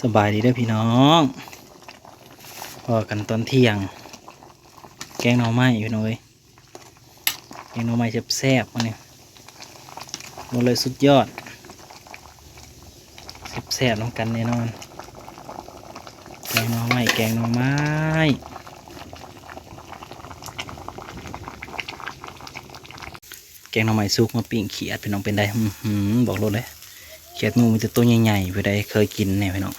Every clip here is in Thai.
สบายดีด้อพี่น้องพอกันตอนเที่ยง แกงหน่อไม้อยู่หน่อยแกงหน่อไม้แซ่บๆมาเนี่ยหมดเลยสุดยอดแซ่บๆน้องกันแน่นอน แกงหน่อไม้แกงหน่อไม้แกงหน่อไม้ซุกมาปิ้งเขียดพี่น้องเป็นได้บอกรถเลยเขียดหมูมีแต่ตัวใหญ่ๆไปได้เคยกินเนี่ยพี่น้อง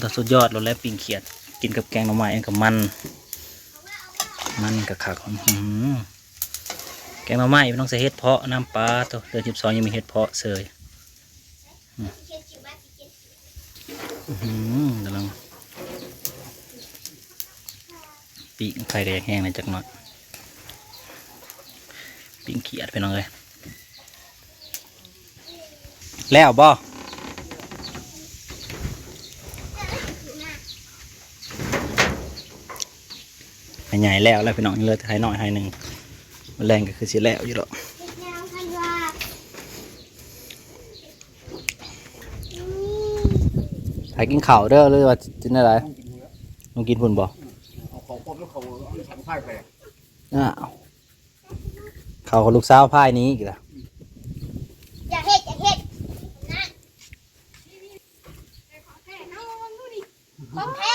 แต่สุดยอดเราแล้วปิ่งเขียด กินกับแกงหน่อไม้กับมัน มันกับขักอื้อหือแกงหน่อไม้พี่น้องใส่เห็ดเพาะน้ำปลาตัวเดือนสิบสองยังมีเห็ดเพาะเสยอืมกำลังปีกไข่แดงแห้งเลยจักหน่อยปิ่งเขียดพี่น้องเลยแล้วบ่ ให้ใหญ่แล้วแล้วพี่น้องยังเหลยให้หน่อยให้หนึ่งมันแรงก็คือสิแล้วอยู่หรอกให้กินข้าวเด้อหรือว่าจินอะไรลองกินพุ่นบ่เอาของปลอมแล้วเขาเอาถังไพ่ไปอะอ้าวข้าวของลูกสาวพายนี้อีกแล้ว อย่าเฮ็ดอย่าเฮ็ดนะของแท้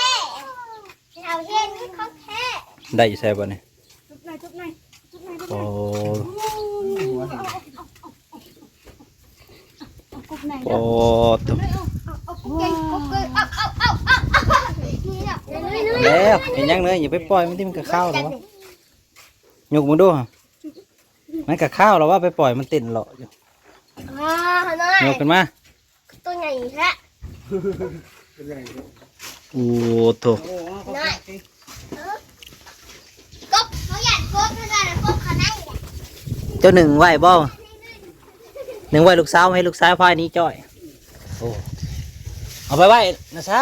เราเฮ็ดคือของแท้ ได้อยู่ใช่ป่ะเนี่ยจุบหน่อยจุบหน่อยจุบหน่อยโอ้กุบหน่อยโอ้ตัวเอากุบเก่งกุบเก่งเอาเอาเอาเอาเอานี่น่ะเลยเลยแล้วเห็นยังเลยอย่าไปปล่อยมันที่มันกะข้าวหรอวะยกมาดูฮะมันกะข้าวหรอว่าไปปล่อยมันเต้นหรออยู่อ่าหน่อยยกกันมาตัวใหญ่แท้เป็นไงโอ้โถโอ้หน่อยกบ เจ้าหนึ่งไหวบ่หนึ่งไหวลูกสาวให้ลูกสาวพายนี้จ้อยโอ้เอาไปไหวนะซา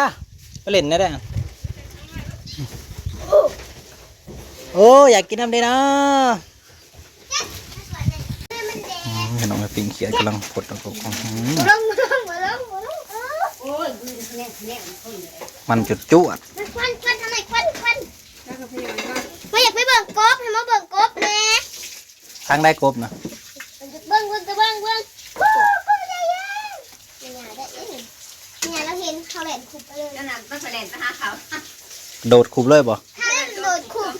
ไปเล่นนะเด้โอ้อยากกินน้ำได้นะเห็นน้องแม่ปิงเขียนกำลังปดตรงของอืมมาลงมาลงมาลงมาลงเออมันจุดจวดควันควันทำไมควันควัน เบิ่งกบให้มาเบิ่งกบแน่ทางได้กบนะเบิ่งเบิ่งเบิ่งเบิ่งกบกบใหญ่ยังเนี่ยได้เองเนี่ยเราเห็นเขาแหลนขุบไปเลยนั่นน่ะมันแสดงไปหาเขาโดดคุบเลยบ่ถ้าเล่นโดดขุบ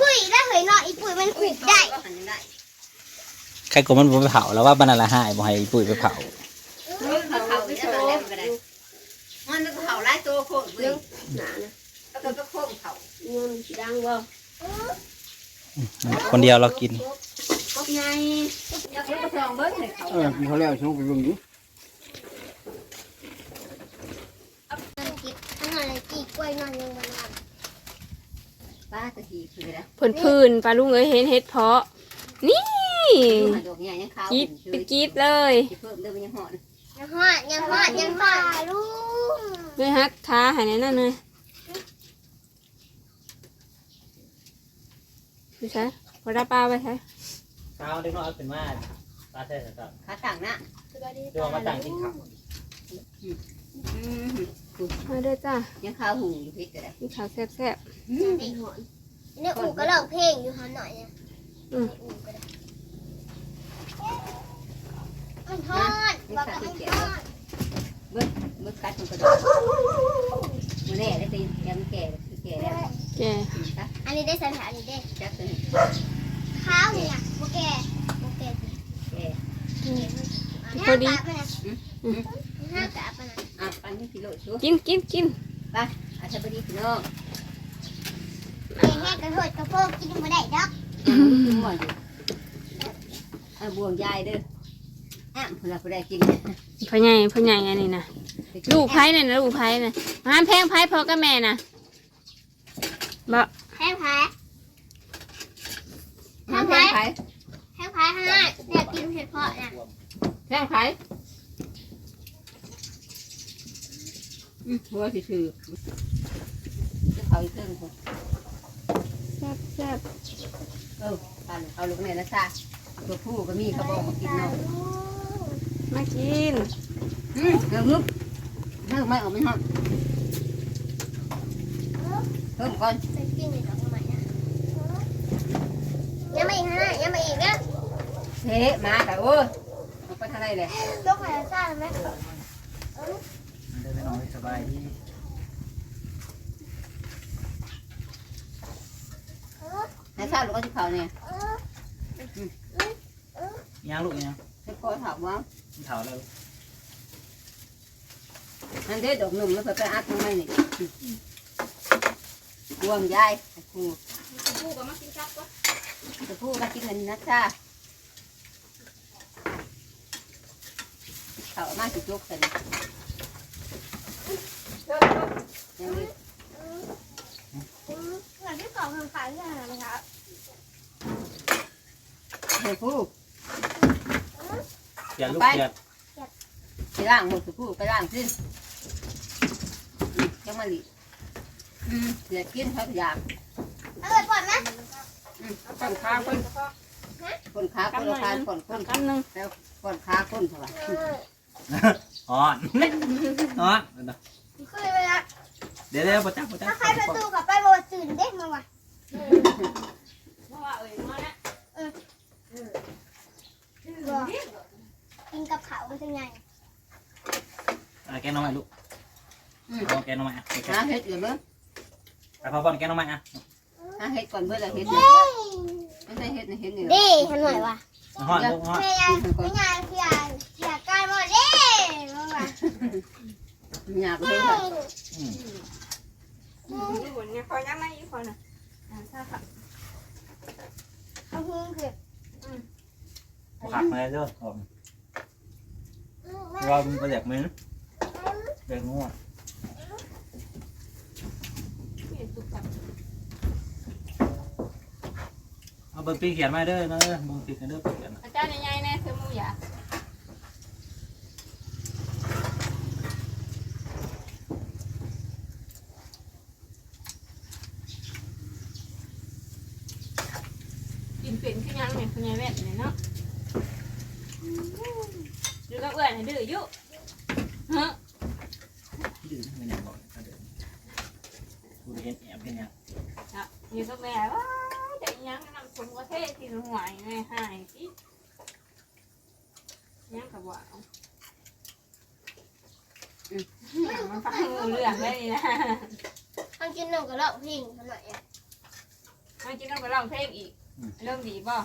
ปุ๋ยได้เหยเนาะอีปุ๋ยมันขุบได้ใครกบมันบ่ไปเผาแล้วว่าบรรณาหายบ่ให้ปุ๋ยไปเผาเขาเขาไปจะมาเล่นก็ได้มันก็เขาไล่ตัวโคตรเว้ยหนานะแล้วก็ก็โค้งเขาดังบ่ คนเดียวเรากินก็ไงอยากรู้ก็ลองเบิ้งให้เขาเออเขาแล้วช่วงไปเบิ่งดูกินข้างในเลยจีกล้วยนอนยังวันวันป้าตะกี้คือแล้วเพิ่นพื้นปลาลุงเอ้ยเห็นเห็ดเพาะ นี่มาดอกใหญ่ยังขาวกรีดเป็นกรีดเลยเพิ่มเดิมยังหอนยังหอดยังหอดยังหอดลูกเลยฮักขาใหายนั่นเลย ดูใช่พอได้ปลาไปใช่เช้าเด็กน้อยเป็นมาตาแท้ครับขาต่างนะดวงมาต่างกินข้าวมาเด้อจ้ายังขาวหูอยู่พิษก็ได้มีขาวแซ่บเนี่ยอู่ก็ร้องเพลงอยู่หาหน่อยเนี่ยอืมอู่ก็ได้มันทอดบอกว่ามันทอดเบิ้งกัดมันก็ได้มันแน่ได้ตียังแก่คือแก่แล้ว ๆแก จัก อันนี้ได้สถานีได้ จักตัวนี้ ข้าวเนี่ยโอเคโอเค แก่ พอดี ห้ากะปะนะ อะปันนี่กิโลชัว กินกินกิน อาชาบดีพี่ น้องแห้งแห้งกระโดดกระโปงกินไม่ได้ดอกหมดอยู่เอาบวงยายเด้ออะพลังพลังกินพ่อใหญ่พ่อใหญ่อันนี้นะลูกไผ่น่ะนะลูกไผ่น่ะมาห้ามแพงไผ่พอกับแม่น่ะบ่แห้งแพ้ทำไมไผ่แห้งแพ้ห้าเนี่ยกินเห็ดเพาะเนี่ยแท่งไผ่หัวถือจะ เขาอีกเครื่องคนแซ่บแซ่บเออปันเอาลูกแม่นะซ่าตัวผู้ก็มีเขาบอกมากินเนาะมากินอืมเออมึบพิ่มไม่ออกไม่ห้องเพิ่มก่อนไปกินในดอกไม้นะยังไม่อีกฮะยังไม่อีกนะเฮ้มาแต่โอ้ยเอาไปทางไหนเลยยกไข่ซ่าไหมได้ไปนอนสบายดี ในชาติลูกก็จะเขาเนี่ยยังลูกยังให้พ่อถามว่าเถาแล้วอันเด็ดดอกหนุ่มแล้วไปอัดทำไมนี่รวมยายครูพูก็มากินจับก็จะพูดก็กินเงินนะชาเขามาสิจุกใส่ยังมี หลังที่ สองทำขายที่ไหนนะครับเฮ้ยผู้อย่าลูกอย่าไปล่างหมดสิผู้ไปล่างสิยังมาหลีอืมเสียกินพยายามเออปล่อยไหมคนขาคนคนขาคนละขาคนคนคำหนึ่งแล้วคนขาคนเท่าไหร่อ่อนอ่อนคุยไปละเดี๋ยวเดี๋ยวประจักประจักถ้าใครประตูกลับไปบอกตื่นเด้งมาว่ะ เพราะว่าเอ้ยมาแล้ว บอกกิน กับเขาเป็นยังไงแกน้องใหม่ลูกเอาแกน้องใหม่อะหาเห็ดอยู่เบิ้งไปพอก่อนแกน้องใหม่อะหาเห็ดก่อนเบิ้งละเห็ดเด้ไม่ใช่เห็ดในเห็ดนี่เด้หันหน่อยว่ะห่อนลูกห่อนแม่ยายแม่ยายพี่ยายพี่ยายกลายมาเด้มาว่ะหยาบเห็ดค่ะอืมดูเหมือนไงคอยยังไม่อีกคนอะอ่าใช่ค่ะเอาหุ้มคือผักมาเลยเด้อผมเราเป็นประเด็กมิ้นเด็กง่วงเห็นสุกจับเอาเบอร์ปีเขียนมาเด้อเด้อมึงติดกันเด้อเขียน อาจารย์ใหญ่ๆแน่เธอมูอยากนเป็นขึ้นยังเนี่ยคุณยายแว่นเนี่ยเนาะดูกับเอื้อนให้ดื้ออยุฮะ ดื้อไม่อยากบอกเดินกูเห็นแอบเห็นยังอะอยู่กับแม่ว่าจะอิหยังนำชมประเทศที่หน่วยแม่หายสิยังกับว่าเอาอืมมันฟังงูเรื่องได้นี่นะทำกินหนูกับเราพิงทำไมอะมันกินต้องไปร้องเพลงอีก เริ่มดีป่ะ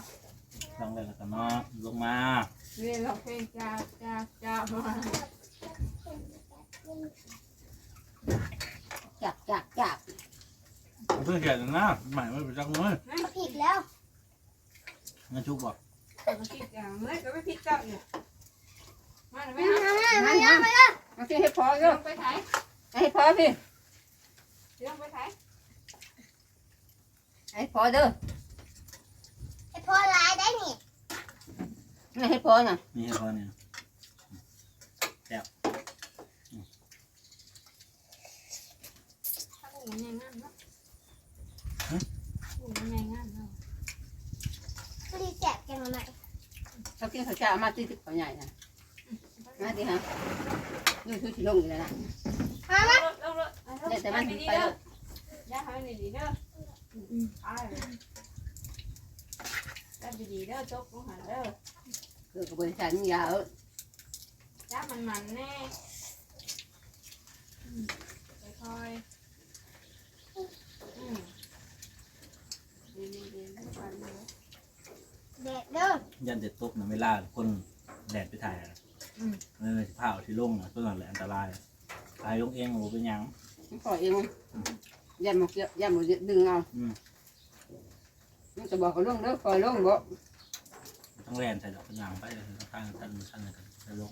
ลองเลยแล้วกันเนาะลงมาเรียนร้องเพลงจ้าจ้าจ้ามา จับจับจับเพื่อนเขียนนะใหม่ไม่ไปจักมือเขาผิดแล้วงั้นชุกบอกแต่ก็คิดอย่างเมื่อก็ไม่พิจารณามาหน่อยไหมมาฮะมามามามาที่ให้พอเยเรื่อะองไปไทยให้พอพี่เรื่องไปไทยให้พอเด้อไอพ่อร้ายได้นี่ไม่ให้พอน่ะนี่ให้พอเนี่ย ถ้ากูมันยังงั้นเนาะกูมันยังงั้นเนาะก็ดีแจกแกงมาใหม่เขากินข้าวเจ้ามาที่ที่เขาใหญ่นะมาที่ฮะนี่คือที่ลงอยู่แล้วนะมามาเร็วๆเร็วๆเนี่ยแต่มันดีไปๆเด้แล้อวอย่าให้มันดีๆเด้ออืมๆไปได้ดีๆเด้อจบลงหันเด้อคือกระบวนการยาวจ้ามันมันแน่อืมค่อยๆอืมดีๆๆทุกวันเลย เด็ดเด้อ ยันเด็ดตบนะเวลาคนแดดไปถ่ายอะเออสิผ้าเอาที่ลงนะต้นนั่นแหละอันตรายตายลงเองโอ้เป็นหยัง ปล่อยเองยันหมดเยอะยันหมดดึงเอาอืม มันจะบอกเขาลงเด้อปล่อยลงบ่ต้องแลนใส่ดอกกระยางไปเลยข้างท่านท่านกันใส่ลง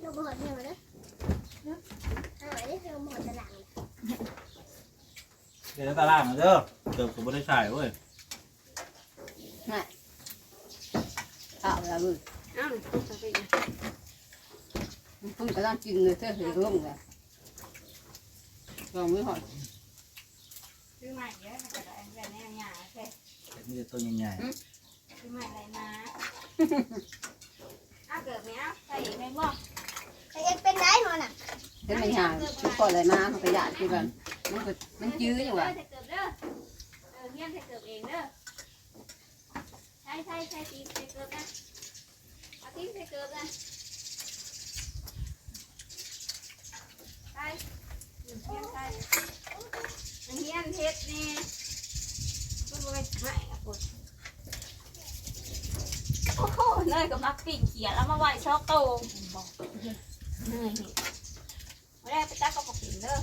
เราเบิดเนี่ยมาเด้อเนาะเอาไว้ได้เราหมดตลาด เดี๋ยวตารางมาเด้อเติมกับบริษัทเว้ยข้าวแล้วเลยอ้าวตุ๊กตาไปอีกเพิ่งกำลังกินเลยเธอเห็นลงเลยลองไม่หอดซื้อใหม่เยอะแต่ละแบบนี้อย่างแค่แต่นี่จะต้นใหญ่ซื้อใหม่อะไรมาเอาเกิดไหมอะใส่อีกไหมบ่ใครเอ็กเป็นได้หมอน่ะเดี๋ยวมันหาชุดก่อนเลยมามันก็หยาดคือกันมันก็มันจื้ออยู่ว่ะเกิดเด้อเออเฮียนใส่เกิดเองเด้อใช่ใช่ใช่ตีใส่เกิดนะเอาตีใส่เกิดนะใช่เฮียนใช่เฮียนเฮ็ดนี่ก็บ่ไม่อะปวดโอ้โหเลยกับมักปิ่งเขียแล้วมาไหวชอกโตบอกเนยนไม่ได้ไปตักกระบอกปิ่งเด้อ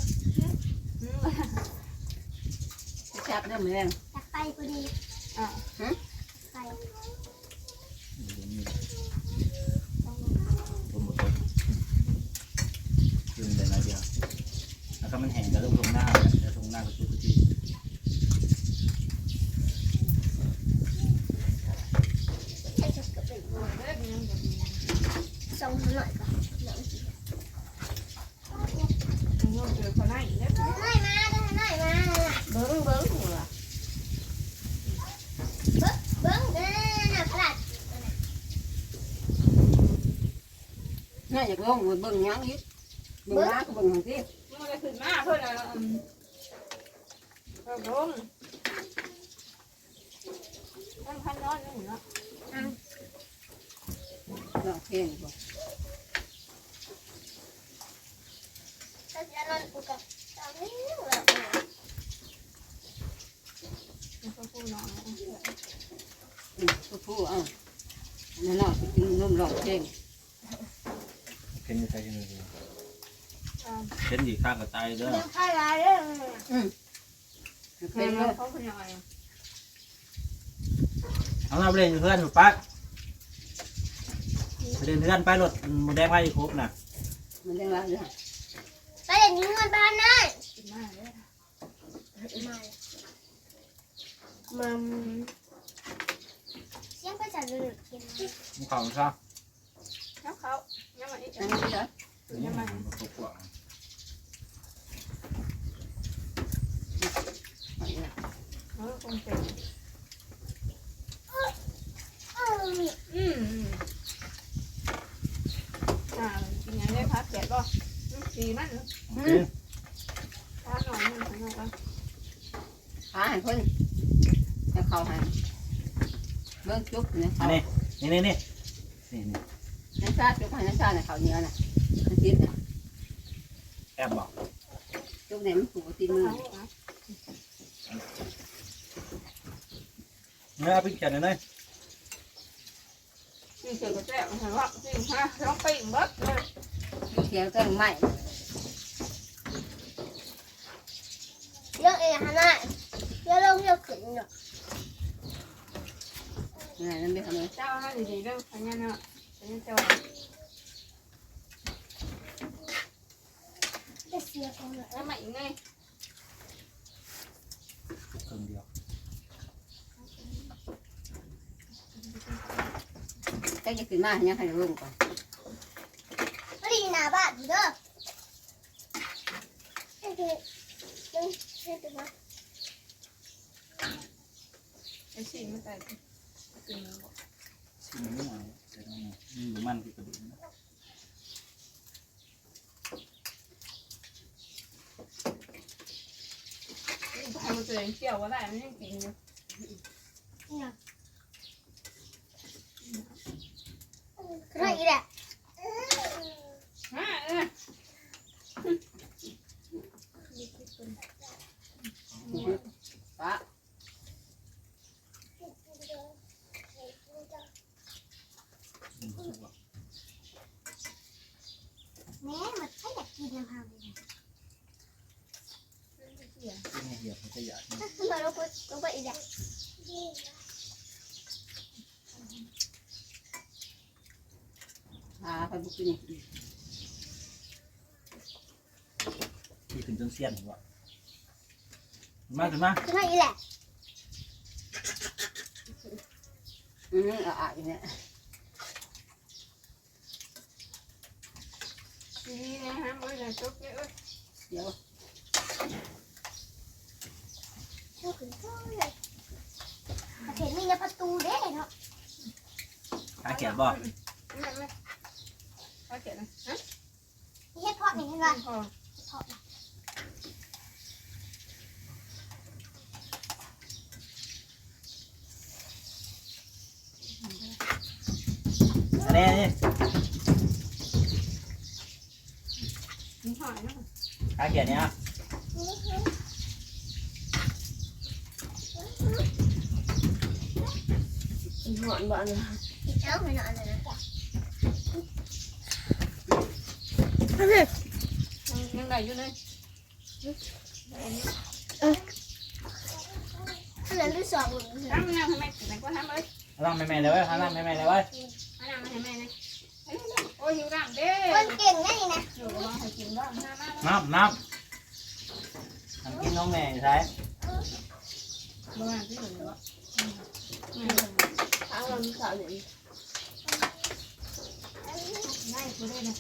อืมชับเริ่มแรงอยากไปพอดีอะไปรวมหมดเลยยืนแต่น้อยเดียวแล้วก็มันแห้งแล้วต้องลงหน้าแล้วลงหน้าก็จุดที่ให้ฉันไปส่งหน่อยก่อนอยมาเดี๋ยวหน่อยมา เบิ้งเบิ้งหัว เบิ้งเด้อน่ะพลาด น่าจะลงเบิ้งยังยิบเบิ้งมาก็เบิ้งหันสิมันจะขึ้นมาเพื่อนอะอืมเริ่มลงตั้งพันนอนนึงเนาะลองเพลงบ่ถ้าจะนอนกูกับตอนนี้แบบมันก็พูดนอนอืมผู้ผู้เอ้านั่นน่ะกินนมลองเพลง เข็นอยู่ใส่กันเลยเข็นดีข้างก็ตายเด้อเรื่องอะไรเรื่องเพเพลลงงเลยเขาเป็นยังไงเอาเราไปเล่นเพื่อนหนูปักไปเล่นเพื่อนไปรถหมูแดงไปครบน่ะมันได้ว่าเนี่ยไปเดี๋ยวนี้เงินบ้านนั่นกินมากเลยมามัมเสียงก็จะเลือกกินมึงเขาซะน้ำเขาน้ำมัน อันนี้เหรอนี่มันมันกว้างอันนี้เออคงเป็นอืมอ่ากินยังได้พักเจ็ดป่สีมันโอเคทาหน่อยนึงทานหน่อยหาห้เพิ่นจะเขาให้เบิ้งจุ๊บเนี่ยอัเขานนี้นี่นี่นี่ น้ำชาจุ๊บให้น้ำชาเนี่ยเขาเนื้อน่ะมันติดน่ะแอบบอกจุ๊บเนี่ยมันผูกติดมือเนื้อเอาไปแกะหน่อยหน่อยนี่เสือกระแจกเห็นว่าจริงฮะร้องปิ่งบัดเลยเขียวต้นไม้เรื่องเองฮะน่ะเรื่องเรื่องเรื่องขึ้นเนาะ นี่นั่นไม่ทำเลยเจ้าให้ดีๆเด้อพันยันเนาะพันยันเจ้าจะเสียของเนาะแล้วมาอีกไงครึ่งเดียวแต่จะขึ้นายังงก่อนไม่ได้หน้าบ้านอยู่เด้อเฮ้ยเฮ้ยเฮ้ยเฮ้ยตัวไอ้ฉี่มันแต่กินมันบอกชิ มนิดหน่อยใส่ตรงนี้นี่หรือมันคือกระดูกนะให้มันตัวเองเกี่ยวก็ได้มันยังกินอยู่คืออะไรอีกแหละมาเออ ป้า อืมสุกแล้ว แม่มันไม่อยากกินน้ำพังเลย กินให้ เหี่ยวมันจะหยาดทำไมเราไปเราไปอีกแหละพาไปบุกนี่ที่ขึ้นจนเสี้ยนหัวมาขึ้นมาคืออะไรอีกแหละอืมอะอะอย่างเงี้ยดีนะฮะมันจะจุกเนี่ยเอ้ยเดี๋ยว ช่วยขึ้นช่วยเลยประเทศนี้เนี่ยประตูเด้เนาะหาแกะบ่ไม่ไม่เขาเขียนนะฮะเฮ็ดเพาะนี่เห็นป่ะพอเพาะอันนี้อันนี้มีหอยนะขาเขียดเนี่ยหอนบ้านเอ้าไม่นอนเลยนะยังได้อยู่เลยเหลือที่สองทำน้ำให้แม่กินก็ทำเลยเอาล่างแม่ๆเลยเว้ยเอาล่างแม่ๆเลยเว้ยเอาน้ำมาให้แม่นะโอ้ยหิวน้ำเด้ คนเก่งนะนี่นะอยู่รอให้กินบ้างน้ำมาน้ำน้ำทำกินน้องแม่ใช่บ้างที่เหลือทางเรามีข่า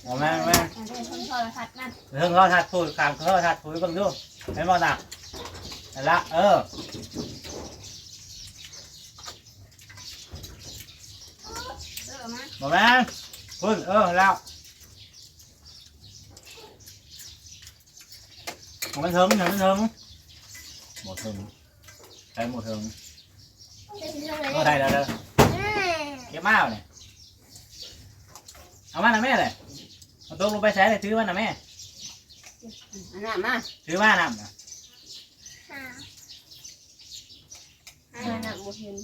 เอาแม่แม่ได้คนโทรทัศน์นั่นเรื่องเขาทัดพูดขามเขาทัดพูดเบิ่งดูเห็นบ่น่ะนั่นละเออเออมาบ่แม่นพูดเออแล้วมันถึงมันถึงหมดถึงใช้หมดถึงจะถึงตรงไหนก็ได้แล้วเด้อ เก็บมาเอาเนี่ยเอามานะแม่เลยเอาตัวลงไปใช้เลยถือมานะแม่ อันนั้นมาถือมานำนะอันนั้นบ่เห็น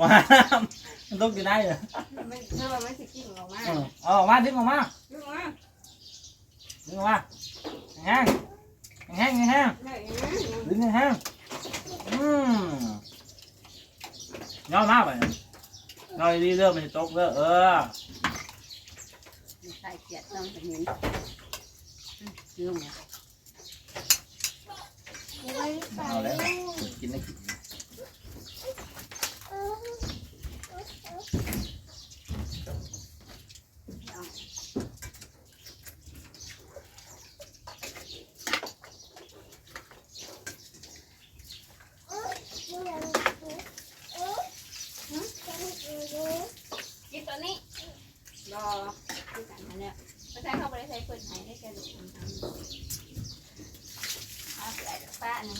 ว้ามันตกอยู่ได้เหรอไม่เธอไม่สิกินออกมาเออเอาออกมาดึงออกมาลูกมาดึงออกมาแห้งแห้งแห้งได้ยังดึงแห้งอืม ย่อมากไปย่อดีเริ่มมันจะตกเด้อเออใส่เกียดต้องเห็นเรื่องเอาแล้วกินได้กิน กินตัวนี้รอคือกันมาเนี่ยไม่ใช่เข้าไปใช้เปิดหายได้แค่ดูมันทำเอาใส่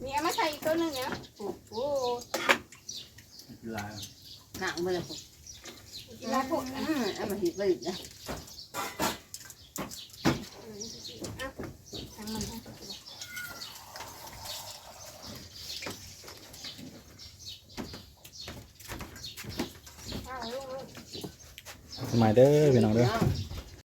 นอะมันทำดูมันก็ปิ้งอีกนี่เลยผมจะมันชุกมาปลาโอ้ยไม่เห็นมือปิ้งเลยเฮ้ยเกียดนี่เอาน้ำนอกหน่อยลูกมีเอามาใส่อีกตัวหนึ่งเนี่ยโอ้โหกีฬาหนังไปเลยผมกีฬาพวกอืมเอามาหิบไปอีกนะทั้งมันทั้งสมัยเด้อพี่น้องเด้อ เนาะ